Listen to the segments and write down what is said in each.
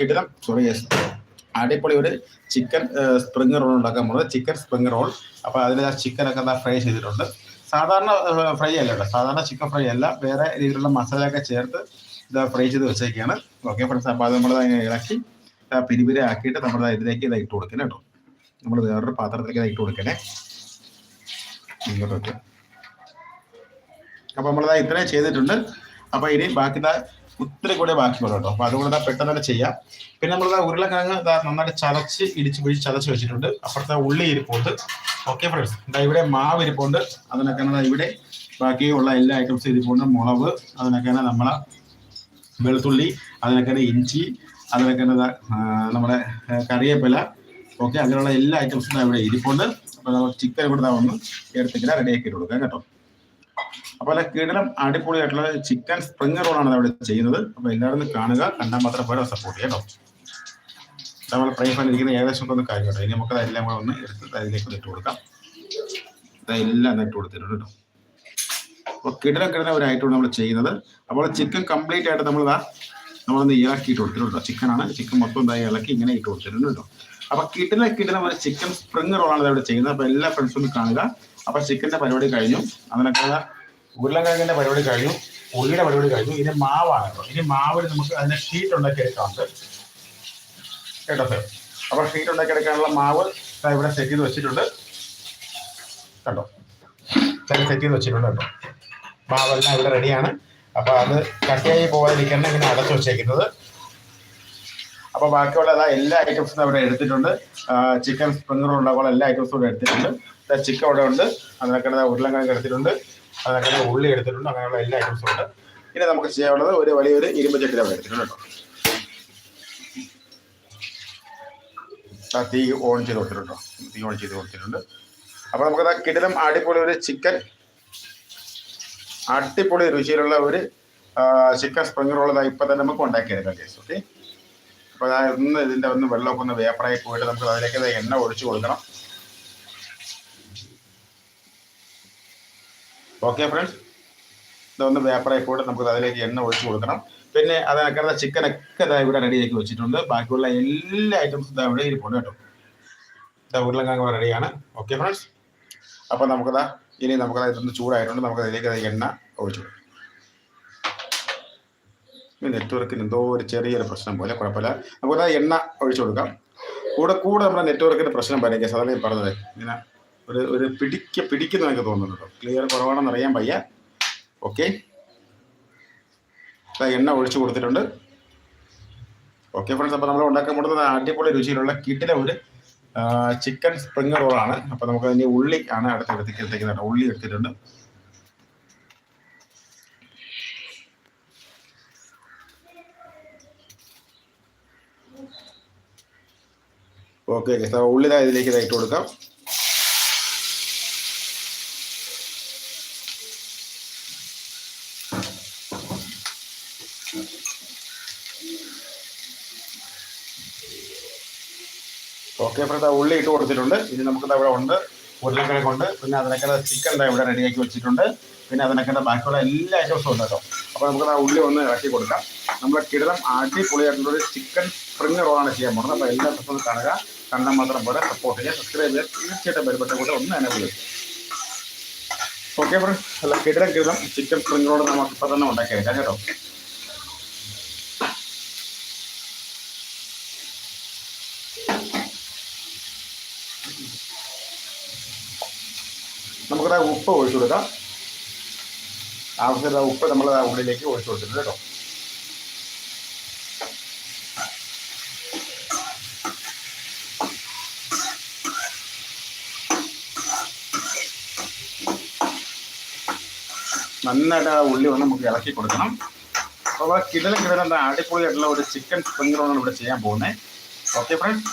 കിടിലം. സോറി അടിപൊളി ഒരു ചിക്കൻ സ്പ്രിങ് റോൾ ഉണ്ടാക്കാൻ പോകുന്നത്. ചിക്കൻ സ്പ്രിങ് റോൾ അപ്പോൾ അതിൽ ആ ചിക്കനൊക്കെ എന്താ ഫ്രൈ ചെയ്തിട്ടുണ്ട്. സാധാരണ ഫ്രൈ അല്ല കേട്ടോ സാധാരണ ചിക്കൻ ഫ്രൈ അല്ല. വേറെ രീതിയിലുള്ള മസാലയൊക്കെ ചേർത്ത് ഇതാ ഫ്രൈ ചെയ്ത് വെച്ചേക്കാണ്. ഓക്കെ ഫ്രണ്ട്സ് അപ്പോൾ അത് നമ്മൾ ഇളക്കി പിരിപിരി ആക്കിയിട്ട് നമ്മൾ ഇതിലേക്ക് ഇത് ഇട്ട് കൊടുക്കണം കേട്ടോ. നമ്മൾ വേറൊരു പാത്രത്തിലേക്ക് ഇത് ഇട്ട് കൊടുക്കണേ. ഇങ്ങോട്ട് വെക്കാം അപ്പോൾ നമ്മളിതാ ഇത്രയും ചെയ്തിട്ടുണ്ട്. അപ്പോൾ ഇനി ബാക്കി ഒത്തിരി കൂടെ ബാക്കിയുള്ളൂ കേട്ടോ. അപ്പൊ അതുകൊണ്ട് പെട്ടെന്ന് തന്നെ ചെയ്യാം. പിന്നെ നമ്മൾ ഉരുളക്കിഴങ്ങ് നന്നായിട്ട് ചതച്ച് ഇടിച്ച് പിടിച്ച് ചതച്ച് വെച്ചിട്ടുണ്ട്. അപ്പുറത്തെ ഉള്ളി ഇരിപ്പുണ്ട്. ഓക്കെ ഫ്രണ്ട്സ് എന്താ ഇവിടെ മാവ് ഇരിപ്പുണ്ട്. അതിനൊക്കെ ദാ ഇവിടെ ബാക്കിയുള്ള എല്ലാ ഐറ്റംസും ഇരിപ്പുണ്ട്. മുളക് അതിനൊക്കെ നമ്മളെ വെളുത്തുള്ളി അതിനൊക്കെ ഇഞ്ചി അതിനൊക്കെ നമ്മുടെ കറിയേപ്പില ഓക്കെ അങ്ങനെയുള്ള എല്ലാ ഐറ്റംസും ഇവിടെ ഇരിപ്പുണ്ട്. അപ്പോൾ ചിക്കൻ ഇവിടെ ഒന്ന് എടുത്തിങ്ങനെ റെഡിയാക്കി കൊടുക്കാം കേട്ടോ. അപ്പോൾ അല്ല കിടലം അടിപൊളിയായിട്ടുള്ള ചിക്കൻ സ്പ്രിങ് റോളാണ് അവിടെ ചെയ്യുന്നത്. അപ്പോൾ എല്ലാവരും കാണുക കണ്ടാൽ മാത്രം പോലെ സപ്പോർട്ട് ചെയ്യാം കേട്ടോ. നമ്മൾ ഫ്രൈ പാൻ ഇരിക്കുന്ന ഏകദേശം ഒന്ന് കാര്യം കേട്ടോ. ഇനി നമുക്ക് അതെല്ലാം കൂടെ ഒന്ന് എടുത്ത് അതിലേക്ക് ഇട്ട് കൊടുക്കാം. ഇതെല്ലാം ഇട്ട് കൊടുത്തിട്ടുണ്ട് കേട്ടോ. അപ്പോൾ കിടലം കിടലം ഒരായിട്ടാണ് നമ്മൾ ചെയ്യുന്നത്. അപ്പോൾ ചിക്കൻ കംപ്ലീറ്റ് ആയിട്ട് നമ്മൾ ഇതാ നമ്മളൊന്ന് ഇളക്കിയിട്ട് കൊടുത്തിട്ടുണ്ട് ചിക്കനാണ് ചിക്കൻ മൊത്തം ഇതായി ഇളക്കി ഇങ്ങനെ ഇട്ട് കൊടുത്തിട്ടുണ്ട് കേട്ടോ. അപ്പോൾ കിടന കിടന ഒരു ചിക്കൻ സ്പ്രിങ് റോളാണ് ഇവിടെ ചെയ്യുന്നത്. അപ്പൊ എല്ലാ ഫ്രണ്ട്സും കാണുക. അപ്പൊ ചിക്കന്റെ പരിപാടി കഴിഞ്ഞു. അതിനൊക്കെ ദാ ഉരുളക്കിഴങ്ങിന്റെ പരിപാടി കഴിഞ്ഞു ഉള്ളിയുടെ പരിപാടി കഴിഞ്ഞു. ഇനി മാവാണ് ഇനി മാവിൽ നമുക്ക് അതിന്റെ ഷീറ്റ് ഉണ്ടാക്കി എടുക്കാറുണ്ട് കേട്ടോ സാർ? അപ്പോൾ ഷീറ്റ് ഉണ്ടാക്കി എടുക്കാനുള്ള മാവ് ഇവിടെ സെറ്റ് ചെയ്ത് വെച്ചിട്ടുണ്ട്. കണ്ടോ? സെറ്റ് ചെയ്ത് വെച്ചിട്ടുണ്ട് കേട്ടോ. മാവെല്ലാം ഇവിടെ റെഡിയാണ് അപ്പോൾ അത് കട്ടിയായി പോകാതിരിക്കണം ഇങ്ങനെ അടച്ചു വെച്ചേക്കുന്നത്. അപ്പോൾ ബാക്കിയുള്ള അതാ എല്ലാ ഐറ്റംസും അവിടെ എടുത്തിട്ടുണ്ട്. ചിക്കൻ സ്പ്രിംഗ് റോൾ എല്ലാ ഐറ്റംസും ഇവിടെ എടുത്തിട്ടുണ്ട്. ചിക്കൻ അവിടെ ഉണ്ട്. അതിനൊക്കെ ഉരുളക്കിഴങ്ങ് എടുത്തിട്ടുണ്ട്. അതിനൊക്കെ ഉള്ളി എടുത്തിട്ടുണ്ട്. അങ്ങനെയുള്ള എല്ലാ ഐറ്റംസും ഉണ്ട്. ഇനി നമുക്ക് ചെയ്യാനുള്ളത് ഒരു വലിയൊരു ഇരുമ്പ് ചട്ടി അവിടെ എടുത്തിട്ടുണ്ട് കേട്ടോ തീ ഓൺ ചെയ്ത് കൊടുത്തിട്ടുണ്ടോ. തീ ഓൺ ചെയ്ത് കൊടുത്തിട്ടുണ്ട്. അപ്പോൾ നമുക്കത് കിടിലം അടിപൊളി ഒരു ചിക്കൻ അടിപൊളി രുചിയിലുള്ള ഒരു ചിക്കൻ സ്പ്രിങ് റോൾ ഇപ്പം തന്നെ നമുക്ക് ഉണ്ടാക്കിയെടുക്കാം കേസ് ഓക്കെ അപ്പോൾ അതാ ഒന്ന് ഇതിന്റെ ഒന്ന് വെള്ളമൊക്കെ ഒന്ന് വേപ്പറായി പോയിട്ട് നമുക്ക് അതിലേക്ക് എണ്ണ ഒഴിച്ചു കൊടുക്കണം. ഓക്കെ ഫ്രണ്ട്സ് ഇതൊന്ന് വേപ്പറായി കൂടെ നമുക്ക് അതിലേക്ക് എണ്ണ ഒഴിച്ചു കൊടുക്കണം. പിന്നെ അതിനൊക്കെ ചിക്കനൊക്കെ ഇതാ ഇവിടെ റെഡിയാക്കി വെച്ചിട്ടുണ്ട്. ബാക്കിയുള്ള എല്ലാ ഐറ്റംസും ഇതാ ഇവിടെ ഇരിപ്പുണ്ട് കേട്ടോ. ഇതാ ഉരുളക്കിഴങ്ങ് റെഡിയാണ് ഓക്കെ ഫ്രണ്ട്സ് അപ്പോൾ നമുക്കതാ ഇനി നമുക്കത് ഇതൊന്ന് ചൂടായിട്ടുണ്ട്. നമുക്ക് അതിലേക്ക് എണ്ണ ഒഴിച്ചു കൊടുക്കാം. നെറ്റ്വർക്കിന് എന്തോ ഒരു ചെറിയൊരു പ്രശ്നം പോലെ കുഴപ്പമില്ല. നമുക്കത് എണ്ണ ഒഴിച്ചു കൊടുക്കാം. കൂടെ കൂടെ നമ്മുടെ നെറ്റ്വർക്കിന്റെ പ്രശ്നം പറയുക സാധാരണ പറഞ്ഞത്. ഇങ്ങനെ ഒരു ഒരു പിടിക്ക പിടിക്കുന്ന എനിക്ക് തോന്നുന്നു കേട്ടോ. ക്ലിയർ കുറവാണെന്ന് അറിയാൻ വയ്യ. ഓക്കെ എണ്ണ ഒഴിച്ചു കൊടുത്തിട്ടുണ്ട്. ഓക്കെ ഫ്രണ്ട്സ് അപ്പോൾ നമ്മൾ ഉണ്ടാക്കാൻ കൊടുത്തത് അടിപൊളി രുചിയിലുള്ള കിട്ടിലെ ഒരു ചിക്കൻ സ്പ്രിങ് റോളാണ് അപ്പോൾ നമുക്ക് അതിന്റെ ഉള്ളി ആണ് അടുത്ത് എടുത്തേക്ക് എടുത്തേക്കുന്നത് ഉള്ളി എടുത്തിട്ടുണ്ട്. ഓക്കെ ഉള്ളി ഇതിലേക്ക് ഇതായിട്ട് കൊടുക്കാം. ഓക്കെ ഫ്രണ്ട് ഉള്ളി ഇട്ട് കൊടുത്തിട്ടുണ്ട്. ഇനി നമുക്ക് അവിടെ ഉണ്ട് ഉരുളക്കിഴങ്ങ് ഉണ്ട്. പിന്നെ അതിനൊക്കെ ചിക്കൻ ഉണ്ട് ഇവിടെ റെഡിയാക്കി വെച്ചിട്ടുണ്ട്. പിന്നെ അതിനൊക്കെ ബാക്കിയുള്ള എല്ലാ ഐറ്റംസും ഉണ്ട് കേട്ടോ. അപ്പോൾ നമുക്ക് ഉള്ളി ഒന്ന് ഇറക്കി കൊടുക്കാം. നമ്മുടെ കിടലം അടിപൊളിയായിട്ടുള്ള ഒരു ചിക്കൻ സ്പ്രിങ് റോളാണ് ചെയ്യാൻ പോകുന്നത്. അപ്പോൾ എല്ലാ ദിവസവും കാണുക. കണ്ടാൽ മാത്രം പോലെ സപ്പോർട്ട് ചെയ്യുക. സബ്സ്ക്രൈബ് ചെയ്യുക. തീർച്ചയായിട്ടും ബന്ധപ്പെട്ട കൂടെ ഒന്ന് തന്നെ വിളിക്കും ഓക്കെ ഫ്രണ്ട്സ് അല്ല കിടലം കിടലം ചിക്കൻ സ്പ്രിങ് റോൾ നമുക്ക് ഇപ്പം തന്നെ ഉണ്ടാക്കിയെടുക്കാം കേട്ടോ. നമുക്കത് ഉപ്പ് ഒഴിച്ചു കൊടുക്കാം. ആവശ്യമുള്ള ഉപ്പ് നമ്മൾ ആ ഉള്ളിലേക്ക് ഒഴിച്ചു കൊടുത്തിട്ടുണ്ട് കേട്ടോ. നന്നായിട്ട് ആ ഉള്ളി ഒന്ന് നമുക്ക് ഇളക്കി കൊടുക്കണം. അപ്പോൾ ഇവിടെ കിടലും കിടലും എന്താ അടിപൊളിയായിട്ടുള്ള ഒരു ചിക്കൻ സ്പ്രിംഗ് റോളാണ് ഇവിടെ ചെയ്യാൻ പോകുന്നത്. ഓക്കെ ഫ്രണ്ട്സ്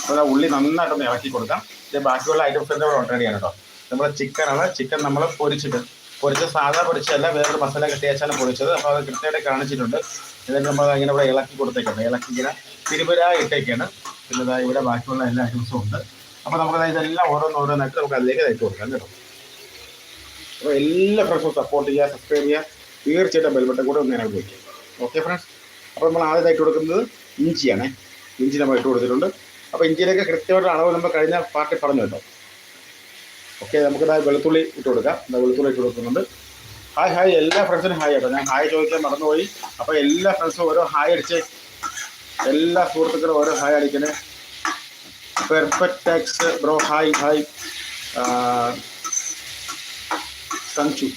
അപ്പോൾ ആ ഉള്ളി നന്നായിട്ടൊന്ന് ഇളക്കി കൊടുക്കാം. ഇത് ബാക്കിയുള്ള ഐറ്റംസ് എല്ലാം ഇവിടെ ആണ് കേട്ടോ നമ്മൾ ചിക്കനാണ് ചിക്കൻ നമ്മൾ പൊരിച്ചിട്ട് പൊരിച്ച സാധാ പൊരിച്ചല്ല വേറൊരു മസാല കെട്ടിയാച്ചാണ് പൊരിച്ചത്. അപ്പോൾ അത് കൃത്യമായിട്ട് കാണിച്ചിട്ടുണ്ട്. എന്നിട്ട് നമ്മൾ ഇങ്ങനെ ഇവിടെ ഇളക്കി കൊടുത്തേക്കാണ് ഇളക്കി ഇങ്ങനെ തിരുപുര ഇട്ടേക്കാണ്. പിന്നെ ഇവിടെ ബാക്കിയുള്ള എല്ലാ ഐറ്റംസും ഉണ്ട്. അപ്പോൾ നമുക്ക് ഇതെല്ലാം ഓരോന്നോരോന്നായിട്ട് നമുക്ക് അതിലേക്ക് തയ്ച്ചു കൊടുക്കാം കേട്ടോ. അപ്പോൾ എല്ലാ ഫ്രണ്ട്സും സപ്പോർട്ട് ചെയ്യുക സബ്സ്ക്രൈബ് ചെയ്യുക. തീർച്ചയായിട്ടും ബെൽബട്ടൻ കൂടെ ഒന്ന് ഞാൻ ഓക്കെ ഫ്രണ്ട്സ് അപ്പോൾ നമ്മൾ ആദ്യമായിട്ട് കൊടുക്കുന്നത് ഇഞ്ചിയാണ്. ഇഞ്ചി നമ്മൾ ഇട്ട് കൊടുത്തിട്ടുണ്ട്. അപ്പോൾ ഇഞ്ചിയിലേക്ക് കൃത്യമായിട്ട് അളവ് നമ്മൾ കഴിഞ്ഞ പാർട്ടി പറഞ്ഞു കേട്ടോ. ഓക്കെ നമുക്ക് ഇതാ വെളുത്തുള്ളി ഇട്ട് കൊടുക്കാം. ഇതാ വെളുത്തുള്ളി ഇട്ട് കൊടുക്കുന്നുണ്ട്. ഹായ് ഹായ് എല്ലാ ഫ്രണ്ട്സിനും ഹായ് കേട്ടോ. ഞാൻ ഹായ് ചോദിക്കാൻ മറന്നുപോയി. അപ്പോൾ എല്ലാ ഫ്രണ്ട്സും ഓരോ ഹായ് അടിച്ച് എല്ലാ സുഹൃത്തുക്കളും ഓരോ hi അടിക്കണേ. Perfect talks bro hi hi. Sanju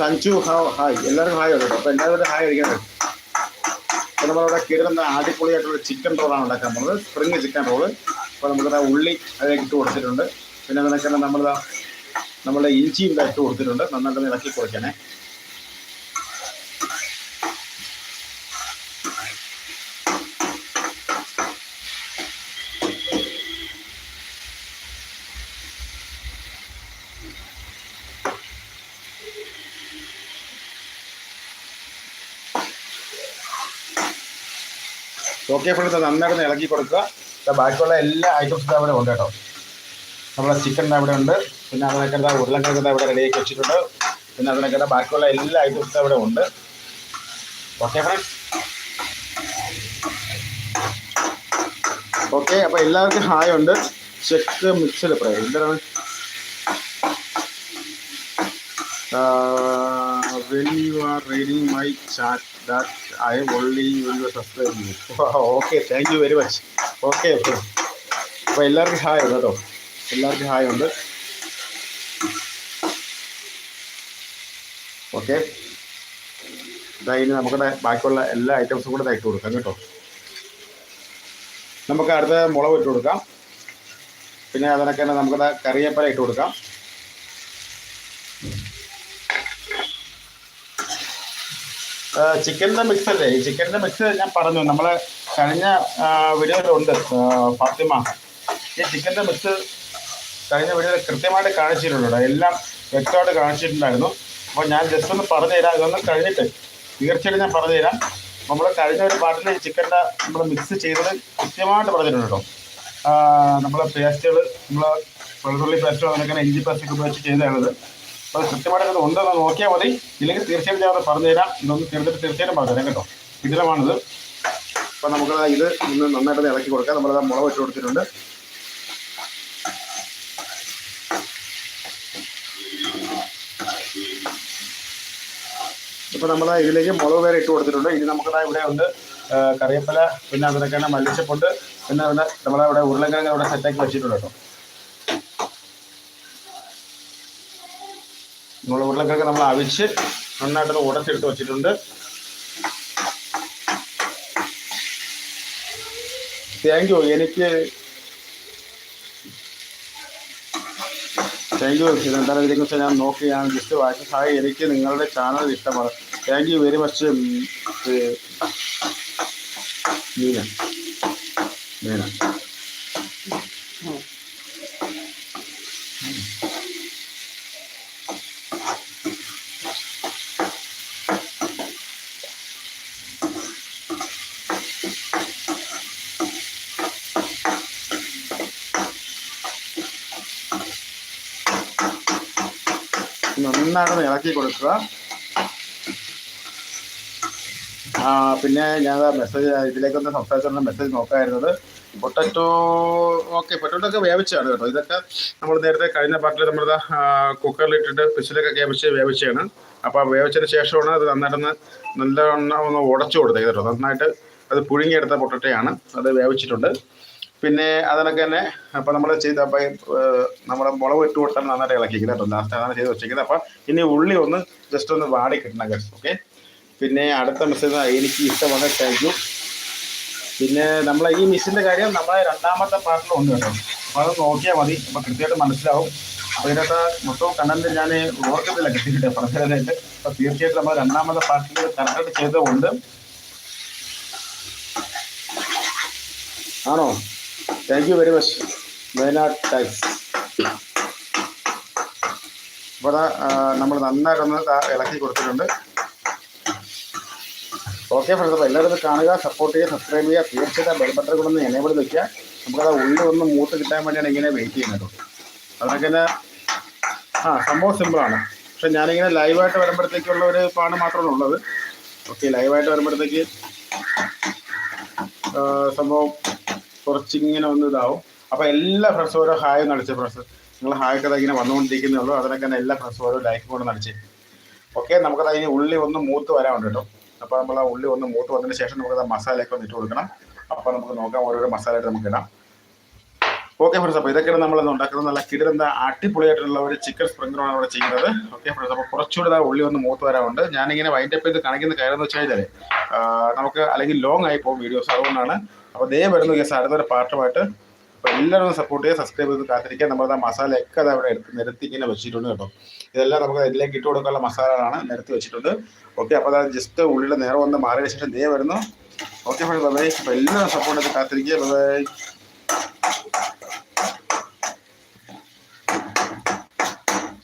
Sanju ഹാ ഹായ്. എല്ലാവർക്കും ഹായ് കേട്ടോ. അപ്പോൾ എല്ലാവരും ഹായ് അടിക്കണം അപ്പോൾ നമ്മളിവിടെ കിടന്ന അടിപൊളിയായിട്ടുള്ള ചിക്കൻ റോളാണ് ഉണ്ടാക്കാൻ പോകുന്നത്. സ്പ്രിങ് ചിക്കൻ റോൾ അപ്പോൾ നമുക്കിതാ ഉള്ളി അതിലേക്ക് ഇട്ട് കൊടുത്തിട്ടുണ്ട്. പിന്നെ അതിനൊക്കെ നമ്മളിതാ നമ്മളുടെ ഇഞ്ചിയും ഇട്ട് കൊടുത്തിട്ടുണ്ട്. നന്നായിട്ട് ഇളക്കി കൊടുക്കണേ ഓക്കെ ഫ്രണ്ട്സ് നന്നായിട്ട് ഇളക്കി കൊടുക്കുക. ബാക്കിയുള്ള എല്ലാ ഐറ്റംസും അവിടെ ഉണ്ട് കേട്ടോ. നമ്മുടെ ചിക്കൻ അവിടെ ഉണ്ട്. പിന്നെ അതിനൊക്കെ എന്താ ഉരുളക്കിഴങ്ങ് അവിടെ റെഡിയാക്കി വെച്ചിട്ടുണ്ട്. പിന്നെ അതിനൊക്കെ ബാക്കിയുള്ള എല്ലാ ഐറ്റംസും അവിടെ ഉണ്ട്. ഓക്കെ ഫ്രണ്ട്സ് ഓക്കെ അപ്പോൾ എല്ലാവർക്കും ഹായ് ഉണ്ട്. ചെക്ക് മിക്സഡ് ഫ്രൈ എന്താണ്? When you are reading my chat that I only will subscribe you okay thank you very much okay അപ്പോൾ എല്ലാവർക്കും ഹായ് ഉണ്ട് കേട്ടോ. എല്ലാവർക്കും ഹായ് ഉണ്ട്. ഓക്കെ ഇതാ ഇനി നമുക്കിടെ ബാക്കിയുള്ള എല്ലാ ഐറ്റംസും കൂടെ ഇട്ട് കൊടുക്കാം കേട്ടോ. നമുക്ക് അടുത്ത മുളക് ഇട്ട് കൊടുക്കാം. പിന്നെ അതിനൊക്കെ തന്നെ നമുക്കിടെ കറിയപ്പല ഇട്ട് കൊടുക്കാം. ചിക്കന്റെ മിക്സ് അല്ലേ? ഈ ചിക്കന്റെ മിക്സ് ഞാൻ പറഞ്ഞു. നമ്മളെ കഴിഞ്ഞ വീഡിയോയിലുണ്ട്. ഫാത്തിമ. ഈ ചിക്കന്റെ മിക്സ് കഴിഞ്ഞ വീഡിയോയിൽ കൃത്യമായിട്ട് കാണിച്ചിട്ടുണ്ട് എല്ലാം വ്യക്തമായിട്ട് കാണിച്ചിട്ടുണ്ടായിരുന്നു. അപ്പോൾ ഞാൻ ജസ്റ്റ് ഒന്ന് പറഞ്ഞു തരാം ഇതൊന്നും കഴിഞ്ഞിട്ട് തീർച്ചയായിട്ടും ഞാൻ പറഞ്ഞു തരാം നമ്മൾ കഴിഞ്ഞ ഒരു പാട്ടിൽ ചിക്കന്റെ നമ്മൾ മിക്സ് ചെയ്തത് കൃത്യമായിട്ട് പറഞ്ഞിട്ടുണ്ട് കേട്ടോ. നമ്മൾ പേസ്റ്റുകൾ നമ്മൾ വെളുത്തുള്ളി പേസ്റ്റോ അങ്ങനെ ഇഞ്ചി പേസ്റ്റൊക്കെ ഉപയോഗിച്ച് ചെയ്തതാണിത് അപ്പോൾ കൃത്യമായിട്ട് ഉണ്ടെന്ന് നോക്കിയാൽ മതി. ഇല്ലെങ്കിൽ തീർച്ചയായിട്ടും ഞാൻ അത് പറഞ്ഞു തരാം ഇതൊന്ന് തീർച്ചയായിട്ടും തീർച്ചയായിട്ടും പറഞ്ഞു തരാം കേട്ടോ. ഇതിലമാണിത് അപ്പോൾ നമുക്ക് ഇത് ഇന്ന് നന്നായിട്ട് ഇളക്കി കൊടുക്കാം. നമ്മളത് മുളക് ഇട്ട് കൊടുത്തിട്ടുണ്ട്. ഇപ്പോൾ നമ്മൾ ഇതിലേക്ക് മുളക് വേറെ ഇട്ട് കൊടുത്തിട്ടുണ്ട്. ഇനി നമുക്കതാ ഇവിടെ ഉണ്ട് കറിവേപ്പില പിന്നെ അതിനൊക്കെ മല്ലിച്ചപ്പുണ്ട് പിന്നെ അവിടെ നമ്മളവിടെ ഉരുളക്കിഴങ്ങ് അവിടെ സെറ്റാക്കി വെച്ചിട്ടുണ്ട് കേട്ടോ. നമ്മൾ ഉരുളക്കിഴങ്ങ് നമ്മൾ അവിച്ച് നന്നായിട്ട് ഉടച്ചെടുത്ത് വെച്ചിട്ടുണ്ട്. താങ്ക് യു എനിക്ക് താങ്ക് യു എന്താണെന്ന് ഇതിനെക്കുറിച്ച് ഞാൻ നോക്കി ഞാൻ ജസ്റ്റ് വായിച്ച. ഹായ് എനിക്ക് നിങ്ങളുടെ ചാനൽ ഇഷ്ടമാണ്. Thank you very much Meena Meena നന്നായിട്ട് ഇളക്കി കൊടുക്കുക. പിന്നെ ഞാൻ മെസ്സേജ് ഇതിലേക്കൊന്ന് സംസാരിച്ചുള്ള മെസ്സേജ് നോക്കായിരുന്നത്. പൊട്ടറ്റോ ഓക്കെ പൊട്ടറ്റോ ഒക്കെ വേവിച്ചാണ് കേട്ടോ. ഇതൊക്കെ നമ്മൾ നേരത്തെ കഴിഞ്ഞ പാർട്ടിൽ നമ്മൾ കുക്കറിൽ ഇട്ടിട്ട് പിസിലൊക്കെ വേവിച്ച് വേവിച്ചാണ് അപ്പോൾ ആ വേവിച്ചതിന് ശേഷമാണ് അത് നന്നായിട്ടൊന്ന് നല്ല ഒന്ന് ഉടച്ചു കൊടുത്തത് കേട്ടോ. നന്നായിട്ട് അത് പുഴുങ്ങിയെടുത്ത പൊട്ടറ്റയാണ് അത് വേവിച്ചിട്ടുണ്ട്. പിന്നെ അതിനൊക്കെ തന്നെ അപ്പോൾ നമ്മൾ ചെയ്ത നമ്മുടെ മുളക് ഇട്ട് കൊടുത്താൽ നന്നായിട്ട് ഇളക്കിക്കുന്നത് കേട്ടോ. ലാസ്റ്റ് അതാണ് ചെയ്ത് വെച്ചിരിക്കുന്നത് അപ്പോൾ ഇനി ഉള്ളി ഒന്ന് ജസ്റ്റ് ഒന്ന് വാടി കിട്ടണം കേട്ടോ ഓക്കെ പിന്നെ അടുത്ത മെസ്സേജ് എനിക്ക് ഇഷ്ടമാണ് താങ്ക് യു പിന്നെ നമ്മളെ ഈ മിസ്സിന്റെ കാര്യം നമ്മളെ രണ്ടാമത്തെ പാർട്ടിലും ഒന്ന് കേട്ടോ. അപ്പോൾ അത് നോക്കിയാൽ മതി. അപ്പോൾ കൃത്യമായിട്ട് മനസ്സിലാവും. അപ്പോൾ ഇതിനകത്ത് മൊത്തം കണ്ടന്റ് ഞാൻ ഓർക്കത്തില്ല കിട്ടിയിട്ട് പറഞ്ഞതായിട്ട് അപ്പോൾ തീർച്ചയായിട്ടും നമ്മൾ രണ്ടാമത്തെ പാർട്ടിൽ കറക്റ്റായിട്ട് ചെയ്തതുകൊണ്ട് ആണോ? Thank you very much Wayanad talks ഇവിടെ നമ്മൾ നന്നായിട്ടൊന്ന് ഇളക്കി കൊടുത്തിട്ടുണ്ട്. ഓക്കെ ഫ്രണ്ട്സ് അപ്പോൾ എല്ലാവരും കാണുക സപ്പോർട്ട് ചെയ്യുക സബ്സ്ക്രൈബ് ചെയ്യുക. തീർച്ചയായിട്ടും ബെൽ ബട്ടൺ കൂടെ ഒന്ന് എനേബിൾ നിൽക്കുക നമുക്കത് ഉള്ളിൽ ഒന്ന് മൂത്ത് കിട്ടാൻ വേണ്ടിയാണ് ഇങ്ങനെ വെയിറ്റ് ചെയ്യുന്നത് അതൊക്കെ ആ സംഭവം സിമ്പിളാണ് പക്ഷെ ഞാനിങ്ങനെ ലൈവായിട്ട് വരുമ്പോഴത്തേക്കുള്ള ഒരു പാണ് മാത്രമാണ് ഉള്ളത് ഓക്കെ ലൈവായിട്ട് വരുമ്പോഴത്തേക്ക് സംഭവം കുറച്ചിങ്ങനെ ഒന്ന് ഇതാവും. അപ്പോൾ എല്ലാ ഫ്രണ്ട്സും ഓരോ ഹായ് നടിച്ച ഫ്രണ്ട്സ് നിങ്ങൾ ഹായ് കഥ ഇങ്ങനെ വന്നുകൊണ്ടിരിക്കുന്നേ ഉള്ളൂ. അതിനൊക്കെ തന്നെ എല്ലാ ഫ്രണ്ട്സും ഓരോ ലൈക്ക് കൊണ്ട് നടിച്ച്. ഓക്കെ നമുക്കത് അതിന് ഉള്ളി ഒന്ന് മൂത്ത് വരാനുണ്ട് കേട്ടോ. അപ്പോൾ നമ്മൾ ആ ഉള്ളി ഒന്ന് മൂത്ത് വന്നതിന് ശേഷം നമുക്കത് മസാലയൊക്കെ ഒന്ന് ഇട്ട് കൊടുക്കണം. അപ്പോൾ നമുക്ക് നോക്കാം ഓരോരോ മസാല ആയിട്ട് നമുക്ക് ഇടാം. ഓക്കെ ഫ്രണ്ട്സ് അപ്പോൾ ഇതൊക്കെയാണ് നമ്മൾ ഉണ്ടാക്കുന്നത്. നല്ല കിടന്ന അടിപൊളിയായിട്ടുള്ള ഒരു ചിക്കൻ സ്പ്രിംഗ് റോളാണ് ഇവിടെ ചെയ്യുന്നത്. ഓക്കെ ഫ്രണ്ട്സ് അപ്പോൾ കുറച്ചുകൂടി ആ ഉള്ളി ഒന്ന് മൂത്ത് വരാറുണ്ട് ഞാനിങ്ങനെ വൈൻഡപ്പ് ചെയ്ത് കാണിക്കുന്ന കാര്യം എന്ന് വെച്ച് നമുക്ക് അല്ലെങ്കിൽ ലോങ് ആയി പോകും വീഡിയോസ് അതുകൊണ്ടാണ് അപ്പോൾ ദേ വരുന്നു കേസ് അടുത്തൊരു പാട്ടുമായിട്ട്. അപ്പോൾ എല്ലാവരും സപ്പോർട്ട് ചെയ്യുക സബ്സ്ക്രൈബ് ചെയ്ത് കാത്തിരിക്കുക. നമ്മൾ ആ മസാലയൊക്കെ അത് അവിടെ എടുത്ത് നിരത്തി ഇങ്ങനെ വെച്ചിട്ടുണ്ട് കേട്ടോ. ഇതെല്ലാം നമുക്ക് ഇതിലേക്ക് ഇട്ട് കൊടുക്കാനുള്ള മസാലകളാണ് നിരത്തി വെച്ചിട്ടുണ്ട്. ഓക്കെ അപ്പോൾ അത് ജസ്റ്റ് ഉള്ളിൽ നേരം ഒന്ന് മാറിയ ശേഷം ദേ വരുന്നു. ഓക്കെ ബൈ ബൈ അപ്പോൾ എല്ലാവരും സപ്പോർട്ട് ചെയ്ത് കാത്തിരിക്കുക. ബൈ